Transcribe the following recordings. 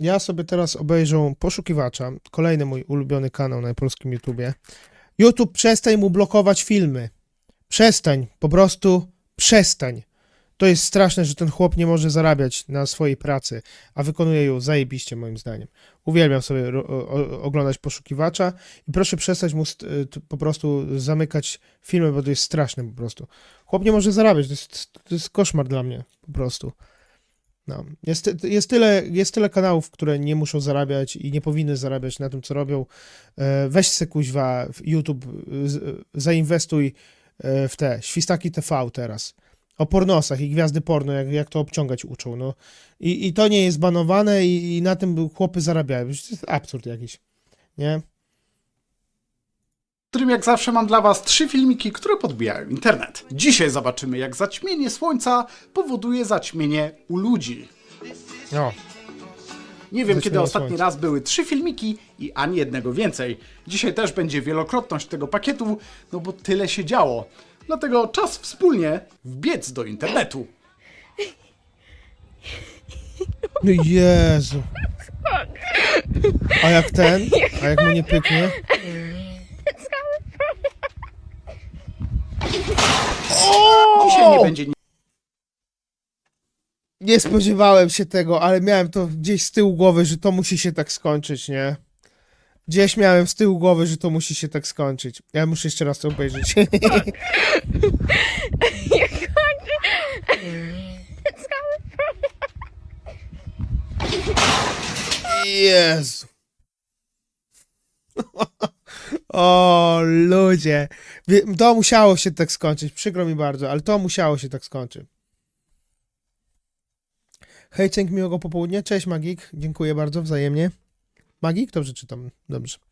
ja sobie teraz obejrzę poszukiwacza, kolejny mój ulubiony kanał na polskim YouTubie. YouTube, przestań mu blokować filmy. Przestań, po prostu przestań. To jest straszne, że ten chłop nie może zarabiać na swojej pracy, a wykonuje ją zajebiście moim zdaniem. Uwielbiam sobie oglądać poszukiwacza i proszę przestać mu po prostu zamykać filmy, bo to jest straszne po prostu. Chłop nie może zarabiać, to jest, to jest koszmar dla mnie po prostu. No. Jest, jest, tyle, jest tyle kanałów, które nie muszą zarabiać i nie powinny zarabiać na tym, co robią. E, Weź se kuźwa w YouTube, zainwestuj e, w te świstaki TV teraz. O pornosach i gwiazdy porno, jak, jak to obciągać uczą. No. I, I to nie jest banowane i, i na tym chłopy zarabiają. To jest absurd jakiś. Nie? W którym jak zawsze mam dla Was trzy filmiki, które podbijają internet. Dzisiaj zobaczymy, jak zaćmienie słońca powoduje zaćmienie u ludzi. O, Nie wiem, kiedy ostatni słońca. raz były trzy filmiki i ani jednego więcej. Dzisiaj też będzie wielokrotność tego pakietu, no bo tyle się działo. Dlatego czas wspólnie wbiec do internetu. no Jezu. A jak ten? A jak mu nie pyknie? Dzisiaj nie będzie Nie spodziewałem się tego, ale miałem to gdzieś z tyłu głowy, że to musi się tak skończyć, nie? Gdzieś miałem z tyłu głowy, że to musi się tak skończyć. Ja muszę jeszcze raz to obejrzeć. Jezu. O, ludzie. To musiało się tak skończyć. Przykro mi bardzo, ale to musiało się tak skończyć. Hej, Cenk, miłego popołudnia. Cześć, Magik. Dziękuję bardzo, wzajemnie. Magik? Dobrze czytam. Dobrze.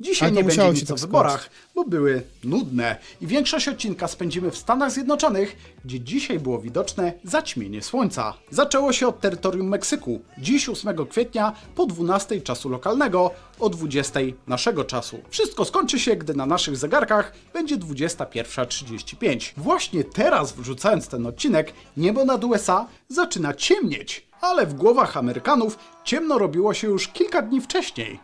Dzisiaj nie będzie nic o wyborach, bo były nudne. I większość odcinka spędzimy w Stanach Zjednoczonych, gdzie dzisiaj było widoczne zaćmienie słońca. Zaczęło się od terytorium Meksyku. Dziś 8 kwietnia po 12 czasu lokalnego, o 20 naszego czasu. Wszystko skończy się, gdy na naszych zegarkach będzie 21.35. Właśnie teraz, wrzucając ten odcinek, niebo nad USA zaczyna ciemnieć. Ale w głowach Amerykanów ciemno robiło się już kilka dni wcześniej.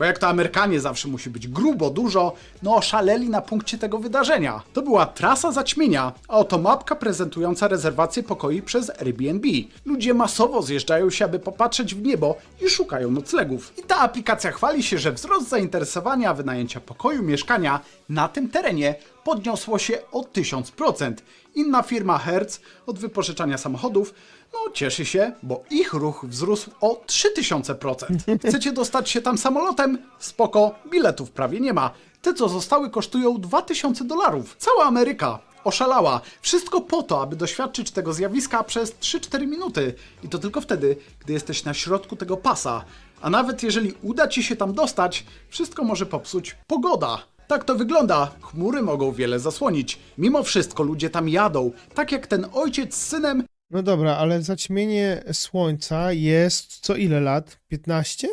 Bo jak to Amerykanie zawsze musi być grubo, dużo, no oszaleli na punkcie tego wydarzenia. To była trasa zaćmienia, a oto mapka prezentująca rezerwację pokoi przez Airbnb. Ludzie masowo zjeżdżają się, aby popatrzeć w niebo i szukają noclegów. I ta aplikacja chwali się, że wzrost zainteresowania wynajęcia pokoju mieszkania na tym terenie podniosło się o 1000%. Inna firma Hertz od wypożyczania samochodów no, cieszy się, bo ich ruch wzrósł o 3000%. Chcecie dostać się tam samolotem? Spoko, biletów prawie nie ma. Te, co zostały, kosztują 2000 dolarów. Cała Ameryka oszalała. Wszystko po to, aby doświadczyć tego zjawiska przez 3-4 minuty. I to tylko wtedy, gdy jesteś na środku tego pasa. A nawet jeżeli uda ci się tam dostać, wszystko może popsuć pogoda. Tak to wygląda. Chmury mogą wiele zasłonić. Mimo wszystko ludzie tam jadą, tak jak ten ojciec z synem No dobra, ale zaćmienie słońca jest co ile lat? 15?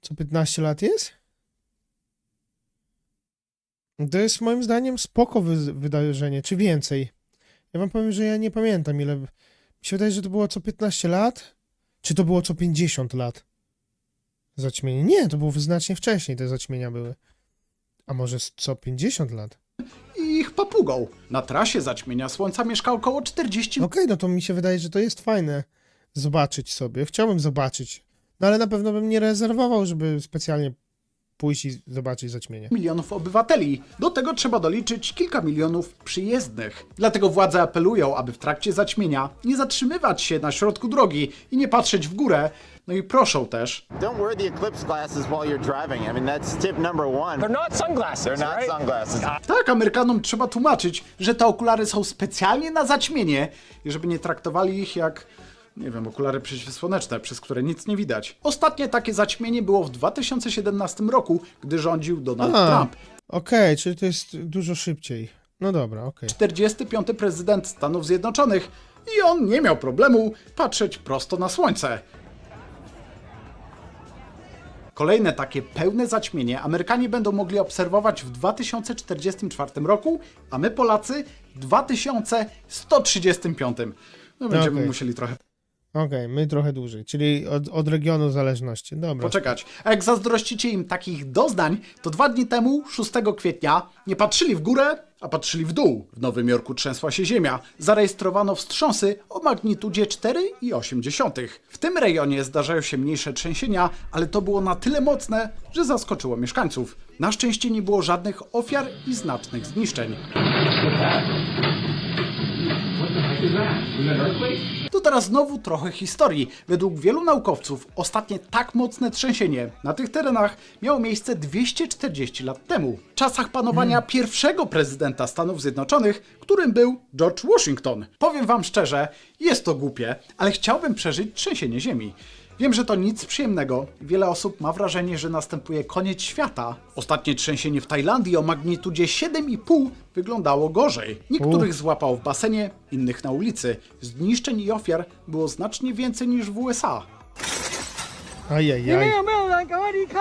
Co 15 lat jest? To jest moim zdaniem spoko wy- wydarzenie, czy więcej. Ja wam powiem, że ja nie pamiętam ile. Mi się wydaje, że to było co 15 lat? Czy to było co 50 lat? Zaćmienie. Nie, to było znacznie wcześniej te zaćmienia były. A może co 50 lat? Ich papugą. Na trasie zaćmienia słońca mieszka około 40 Okej, no to mi się wydaje, że to jest fajne zobaczyć sobie. Chciałbym zobaczyć. No ale na pewno bym nie rezerwował, żeby specjalnie pójść i zobaczyć zaćmienie. milionów obywateli. Do tego trzeba doliczyć kilka milionów przyjezdnych. Dlatego władze apelują, aby w trakcie zaćmienia nie zatrzymywać się na środku drogi i nie patrzeć w górę. No i proszą też, Don't wear the eclipse glasses while you're driving. I mean, that's tip number one. They're not sunglasses, They're not right? sunglasses. tak Amerykanom trzeba tłumaczyć, że te okulary są specjalnie na zaćmienie i żeby nie traktowali ich jak nie wiem, okulary przeciwsłoneczne, przez które nic nie widać. Ostatnie takie zaćmienie było w 2017 roku, gdy rządził Donald A, Trump. okej, czyli to jest dużo szybciej. No dobra, okej. 45. prezydent Stanów Zjednoczonych i on nie miał problemu patrzeć prosto na słońce. Kolejne takie pełne zaćmienie Amerykanie będą mogli obserwować w 2044 roku, a my Polacy w 2135. No będziemy Okej. musieli trochę Okej, my trochę dłużej, czyli od, od regionu zależności. Dobra. poczekać. A jak zazdrościcie im takich doznań, to dwa dni temu, 6 kwietnia, nie patrzyli w górę, a patrzyli w dół. W Nowym Jorku trzęsła się ziemia. Zarejestrowano wstrząsy o magnitudzie 4,8. W tym rejonie zdarzają się mniejsze trzęsienia, ale to było na tyle mocne, że zaskoczyło mieszkańców. Na szczęście nie było żadnych ofiar i znacznych zniszczeń. To teraz znowu trochę historii. Według wielu naukowców ostatnie tak mocne trzęsienie na tych terenach miało miejsce 240 lat temu. W czasach panowania pierwszego prezydenta Stanów Zjednoczonych, którym był George Washington. Powiem wam szczerze, jest to głupie, ale chciałbym przeżyć trzęsienie ziemi. Wiem, że to nic przyjemnego. Wiele osób ma wrażenie, że następuje koniec świata. Ostatnie trzęsienie w Tajlandii o magnitudzie 7,5 wyglądało gorzej. Niektórych złapał w basenie, innych na ulicy. Zniszczeń i ofiar było znacznie więcej niż w USA. Ajajaj.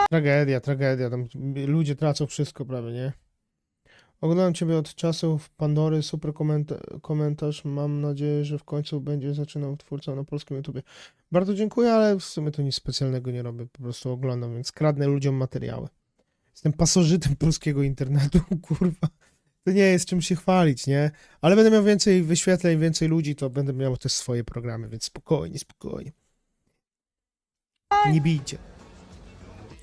Tragedia, tragedia. Tam ludzie tracą wszystko prawie, nie? Oglądam Ciebie od czasów Pandory, super komenta- komentarz. Mam nadzieję, że w końcu będzie zaczynał twórcą na polskim YouTubie. Bardzo dziękuję, ale w sumie to nic specjalnego nie robię. Po prostu oglądam, więc kradnę ludziom materiały. Jestem pasożytem polskiego internetu, kurwa. To nie jest czym się chwalić, nie? Ale będę miał więcej wyświetleń, więcej ludzi, to będę miał też swoje programy, więc spokojnie, spokojnie. Nie bijcie.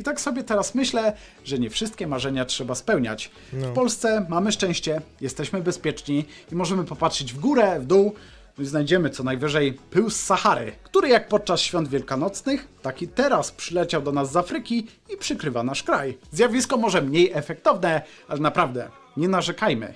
I tak sobie teraz myślę, że nie wszystkie marzenia trzeba spełniać. No. W Polsce mamy szczęście, jesteśmy bezpieczni i możemy popatrzeć w górę, w dół no i znajdziemy co najwyżej pył z Sahary, który jak podczas świąt wielkanocnych, tak i teraz przyleciał do nas z Afryki i przykrywa nasz kraj. Zjawisko może mniej efektowne, ale naprawdę nie narzekajmy.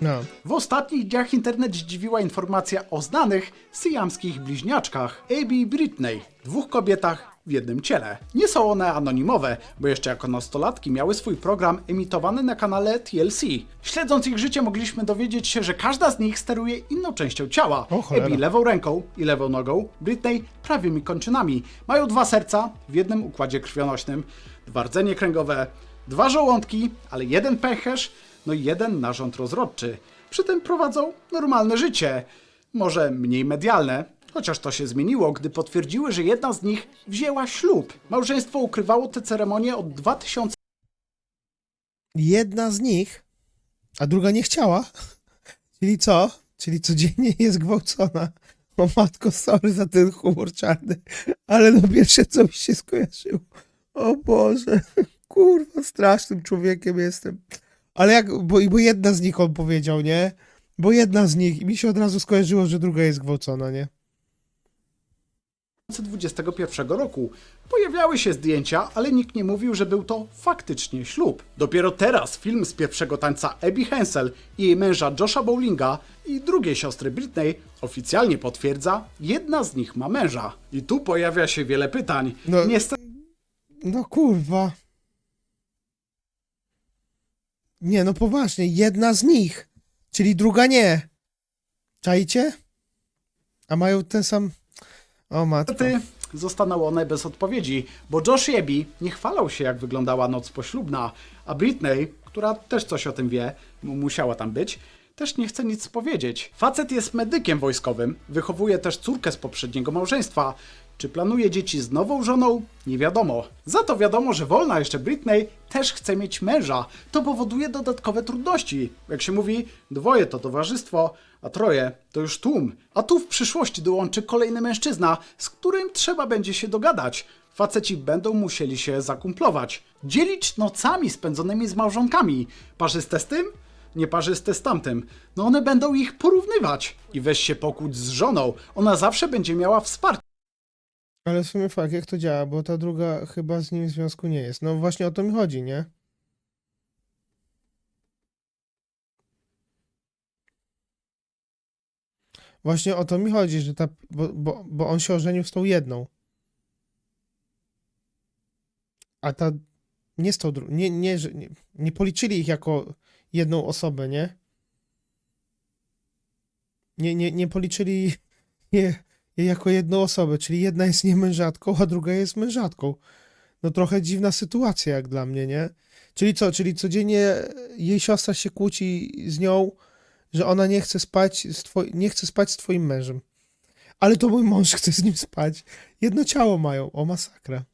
No. W ostatnich dniach internet zdziwiła informacja o znanych syjamskich bliźniaczkach Abby i Britney, dwóch kobietach w jednym ciele. Nie są one anonimowe, bo jeszcze jako nastolatki miały swój program emitowany na kanale TLC. Śledząc ich życie mogliśmy dowiedzieć się, że każda z nich steruje inną częścią ciała. O. Abby lewą ręką i lewą nogą, Britney prawymi kończynami. Mają dwa serca w jednym układzie krwionośnym, dwa rdzenie kręgowe, dwa żołądki, ale jeden pęcherz, no i jeden narząd rozrodczy. Przy tym prowadzą normalne życie. Może mniej medialne, chociaż to się zmieniło, gdy potwierdziły, że jedna z nich wzięła ślub. Małżeństwo ukrywało tę ceremonię od 2000 Jedna z nich, a druga nie chciała. Czyli co? Czyli codziennie jest gwałcona. O matko, sorry za ten humor czarny, ale no pierwsze co mi się skojarzyło. O Boże, kurwa, strasznym człowiekiem jestem. Ale jak, bo, bo jedna z nich on powiedział, nie? Bo jedna z nich i mi się od razu skojarzyło, że druga jest gwałcona, nie? 2021 roku. Pojawiały się zdjęcia, ale nikt nie mówił, że był to faktycznie ślub. Dopiero teraz film z pierwszego tańca Abby Hensel i jej męża Josha Bowlinga i drugiej siostry Britney oficjalnie potwierdza, jedna z nich ma męża. I tu pojawia się wiele pytań. No- Niestety No kurwa. Nie, no poważnie, jedna z nich, czyli druga nie. Czajcie? A mają ten sam... O matko. Niestety zostaną one bez odpowiedzi, bo Josh i Abby nie chwalą się, jak wyglądała noc poślubna, a Britney, która też coś o tym wie, mu- musiała tam być, też nie chce nic powiedzieć. Facet jest medykiem wojskowym, wychowuje też córkę z poprzedniego małżeństwa. Czy planuje dzieci z nową żoną? Nie wiadomo. Za to wiadomo, że wolna jeszcze Britney też chce mieć męża. To powoduje dodatkowe trudności. Jak się mówi, dwoje to towarzystwo, a troje to już tłum. A tu w przyszłości dołączy kolejny mężczyzna, z którym trzeba będzie się dogadać. Faceci będą musieli się zakumplować. Dzielić nocami spędzonymi z małżonkami. Parzyste z tym? Nieparzyste z tamtym. No one będą ich porównywać. I weź się pokłóć z żoną. Ona zawsze będzie miała wsparcie. Ale w sumie fakt, jak to działa, bo ta druga chyba z nim w związku nie jest. No właśnie o to mi chodzi, nie? Właśnie o to mi chodzi, że ta, bo, bo, bo on się ożenił z tą jedną. A ta nie z tą drugą, nie, nie, nie, nie policzyli ich jako jedną osobę, nie? Nie, nie, nie policzyli je jako jedną osobę, czyli jedna jest nie mężatką, a druga jest mężatką. No trochę dziwna sytuacja jak dla mnie, nie? Czyli co, czyli codziennie jej siostra się kłóci z nią, że ona nie chce spać z, twoi- nie chce spać z twoim mężem. Ale to mój mąż chce z nim spać. Jedno ciało mają, o masakra.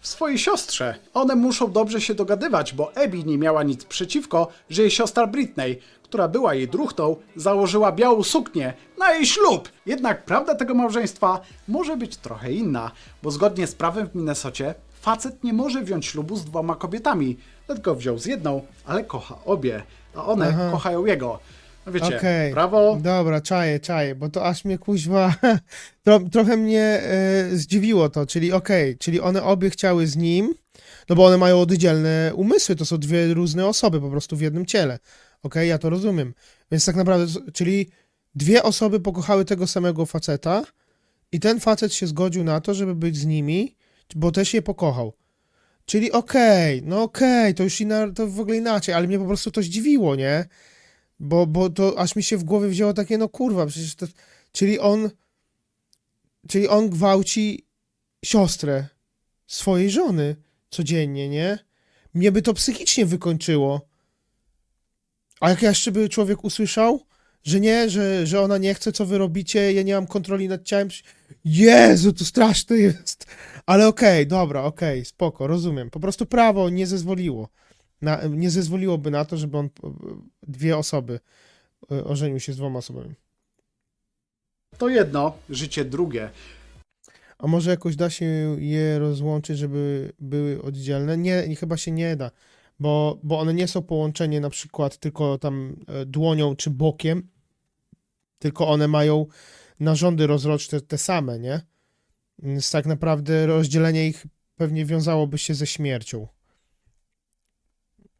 W swojej siostrze. One muszą dobrze się dogadywać, bo Abby nie miała nic przeciwko, że jej siostra Britney, która była jej druchtą, założyła białą suknię na jej ślub. Jednak prawda tego małżeństwa może być trochę inna, bo zgodnie z prawem w Minnesocie facet nie może wziąć ślubu z dwoma kobietami, dlatego wziął z jedną, ale kocha obie, a one Aha. kochają jego. No wiecie, Okej. prawo Dobra, czaję, czaję, bo to aż mnie kuźwa. Tro, trochę mnie e, zdziwiło to, czyli okej, czyli one obie chciały z nim, no bo one mają oddzielne umysły, to są dwie różne osoby po prostu w jednym ciele. Okej, ja to rozumiem. Więc tak naprawdę, czyli dwie osoby pokochały tego samego faceta i ten facet się zgodził na to, żeby być z nimi, bo też je pokochał. Czyli okej, no okej, to już inna, to w ogóle inaczej, ale mnie po prostu to zdziwiło, nie? Bo, bo to aż mi się w głowie wzięło takie, no kurwa, przecież to. Czyli on. Czyli on gwałci siostrę swojej żony codziennie, nie? Mnie by to psychicznie wykończyło. A jak jeszcze by człowiek usłyszał, że nie, że, że ona nie chce, co wy robicie, ja nie mam kontroli nad ciałem. Jezu, to straszne jest. Ale okej, dobra, okej, spoko, rozumiem. Po prostu prawo nie zezwoliło. Na, nie zezwoliłoby na to, żeby on e, dwie osoby e, ożenił się z dwoma osobami. to jedno, życie drugie. A może jakoś da się je rozłączyć, żeby były oddzielne? Nie, chyba się nie da, bo, bo one nie są połączenie na przykład tylko tam e, dłonią czy bokiem, tylko one mają narządy rozrodcze te same, nie? Więc tak naprawdę rozdzielenie ich pewnie wiązałoby się ze śmiercią.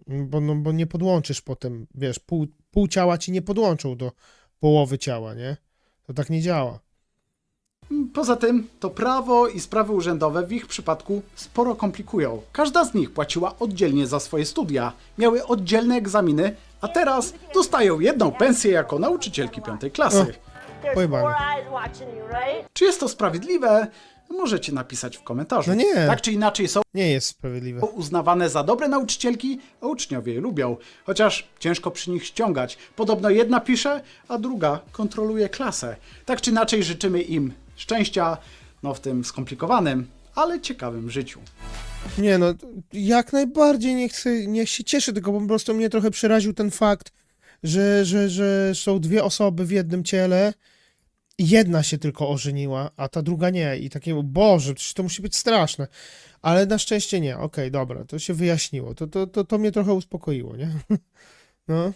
Bo, no, bo nie podłączysz potem, wiesz, pół, pół ciała ci nie podłączą do połowy ciała, nie? To tak nie działa. Poza tym, to prawo i sprawy urzędowe w ich przypadku sporo komplikują. Każda z nich płaciła oddzielnie za swoje studia, miały oddzielne egzaminy, a teraz dostają jedną pensję jako nauczycielki piątej klasy. Pojebane. Czy jest to sprawiedliwe? Możecie napisać w komentarzu. No nie. Tak czy inaczej są Nie jest sprawiedliwe. uznawane za dobre nauczycielki, a uczniowie je lubią. Chociaż ciężko przy nich ściągać. Podobno jedna pisze, a druga kontroluje klasę. Tak czy inaczej życzymy im szczęścia, no w tym skomplikowanym, ale ciekawym życiu. Nie no, jak najbardziej niech, se- niech się cieszy, tylko po prostu mnie trochę przeraził ten fakt, że, że, że są dwie osoby w jednym ciele jedna się tylko ożeniła, a ta druga nie. I takie, Boże, to musi być straszne. Ale na szczęście nie. Okej, dobra, to się wyjaśniło. To, to, to, to mnie trochę uspokoiło, nie? No.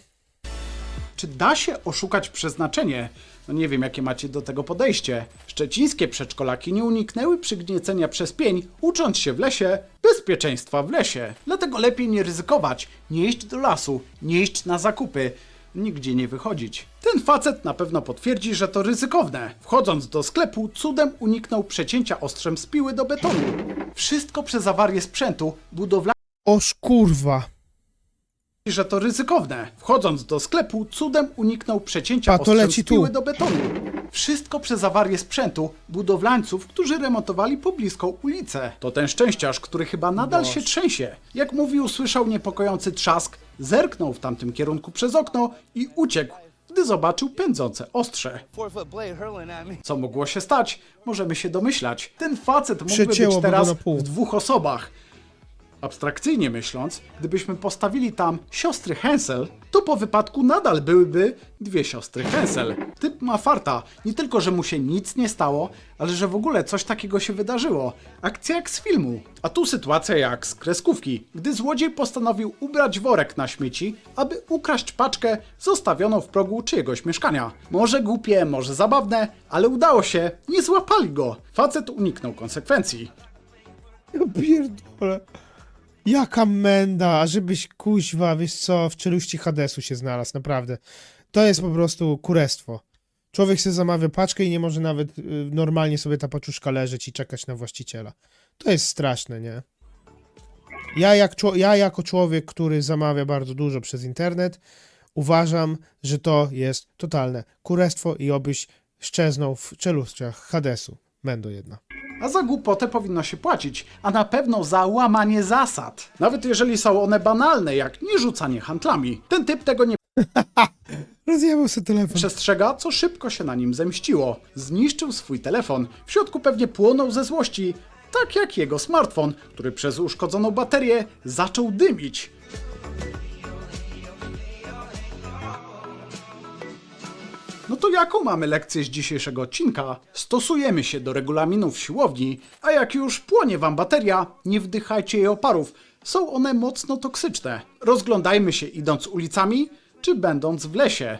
Czy da się oszukać przeznaczenie? No nie wiem, jakie macie do tego podejście. Szczecińskie przedszkolaki nie uniknęły przygniecenia przez pień, ucząc się w lesie bezpieczeństwa w lesie. Dlatego lepiej nie ryzykować, nie iść do lasu, nie iść na zakupy, nigdzie nie wychodzić. Ten facet na pewno potwierdzi, że to ryzykowne. Wchodząc do sklepu, cudem uniknął przecięcia ostrzem z piły do betonu. Wszystko przez awarię sprzętu budowlanego Oż kurwa. że to ryzykowne. Wchodząc do sklepu, cudem uniknął przecięcia to ostrzem leci z piły do betonu. Wszystko przez awarię sprzętu budowlańców, którzy remontowali pobliską ulicę. To ten szczęściarz, który chyba nadal się trzęsie. Jak mówi, usłyszał niepokojący trzask, zerknął w tamtym kierunku przez okno i uciekł, gdy zobaczył pędzące ostrze. Co mogło się stać? Możemy się domyślać. Ten facet mógłby być Przecięłoby go teraz na pół. w dwóch osobach. Abstrakcyjnie myśląc, gdybyśmy postawili tam siostry Hensel, to po wypadku nadal byłyby dwie siostry Hensel. Typ ma farta. Nie tylko, że mu się nic nie stało, ale że w ogóle coś takiego się wydarzyło. Akcja jak z filmu. A tu sytuacja jak z kreskówki, gdy złodziej postanowił ubrać worek na śmieci, aby ukraść paczkę zostawioną w progu czyjegoś mieszkania. Może głupie, może zabawne, ale udało się, nie złapali go. Facet uniknął konsekwencji. Ja pierdolę. Jaka menda, żebyś kuźwa, wiesz co, w czeluści Hadesu się znalazł, naprawdę. To jest po prostu kurestwo. Człowiek sobie zamawia paczkę i nie może nawet y, normalnie sobie ta paczuszka leżeć i czekać na właściciela. To jest straszne, nie? Ja, jak, ja jako człowiek, który zamawia bardzo dużo przez internet, uważam, że to jest totalne kurestwo i obyś szczeznął w czeluściach Hadesu. Mendo jedna. A za głupotę powinno się płacić, a na pewno za łamanie zasad. Nawet jeżeli są one banalne, jak nie rzucanie handlami. Ten typ tego nie Rozjebał sobie telefon. przestrzega, co szybko się na nim zemściło. Zniszczył swój telefon. W środku pewnie płonął ze złości, tak jak jego smartfon, który przez uszkodzoną baterię zaczął dymić. No to jaką mamy lekcję z dzisiejszego odcinka? Stosujemy się do regulaminów siłowni, a jak już płonie wam bateria, nie wdychajcie jej oparów. Są one mocno toksyczne. Rozglądajmy się idąc ulicami, czy będąc w lesie.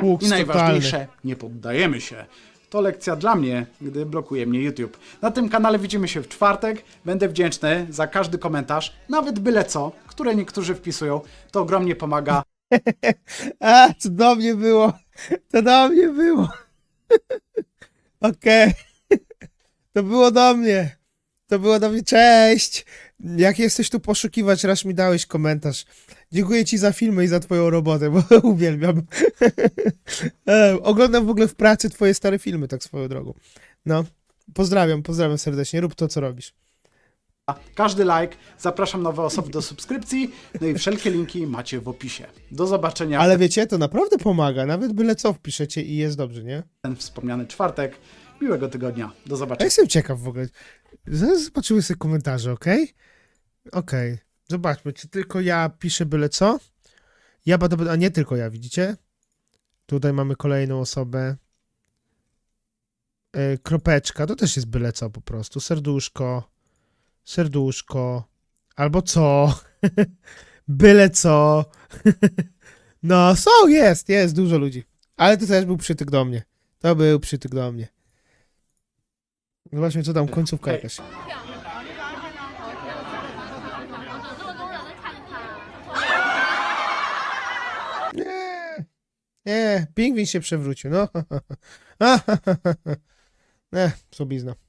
Fuks I totalny. najważniejsze, nie poddajemy się. To lekcja dla mnie, gdy blokuje mnie YouTube. Na tym kanale widzimy się w czwartek. Będę wdzięczny za każdy komentarz, nawet byle co, które niektórzy wpisują. To ogromnie pomaga. A, to do mnie było. To do mnie było. Okej. To było do mnie. To było do mnie. Cześć. Jak jesteś tu poszukiwać, raz mi dałeś komentarz. Dziękuję ci za filmy i za twoją robotę, bo uwielbiam. E, Oglądam w ogóle w pracy twoje stare filmy, tak swoją drogą. No. Pozdrawiam, pozdrawiam serdecznie. Rób to, co robisz. Każdy like, zapraszam nowe osoby do subskrypcji, no i wszelkie linki macie w opisie. Do zobaczenia Ale wiecie, to naprawdę pomaga. Nawet byle co wpiszecie i jest dobrze, nie? ten wspomniany czwartek. Miłego tygodnia. Do Ja zobaczenia. jestem ciekaw w ogóle. Zaraz zobaczymy sobie komentarze, okej? Okej. Zobaczmy, czy tylko ja piszę byle co? Ja a nie tylko ja, widzicie? Tutaj mamy kolejną osobę. E, kropeczka, to też jest byle co po prostu. Serduszko serduszko, albo co, byle co. no, są, jest, jest dużo ludzi. Ale to też był przytyk do mnie. To był przytyk do mnie. No Zobaczmy, co tam końcówka jakaś. Nie, nie, pingwin się przewrócił, no. Eh, nie.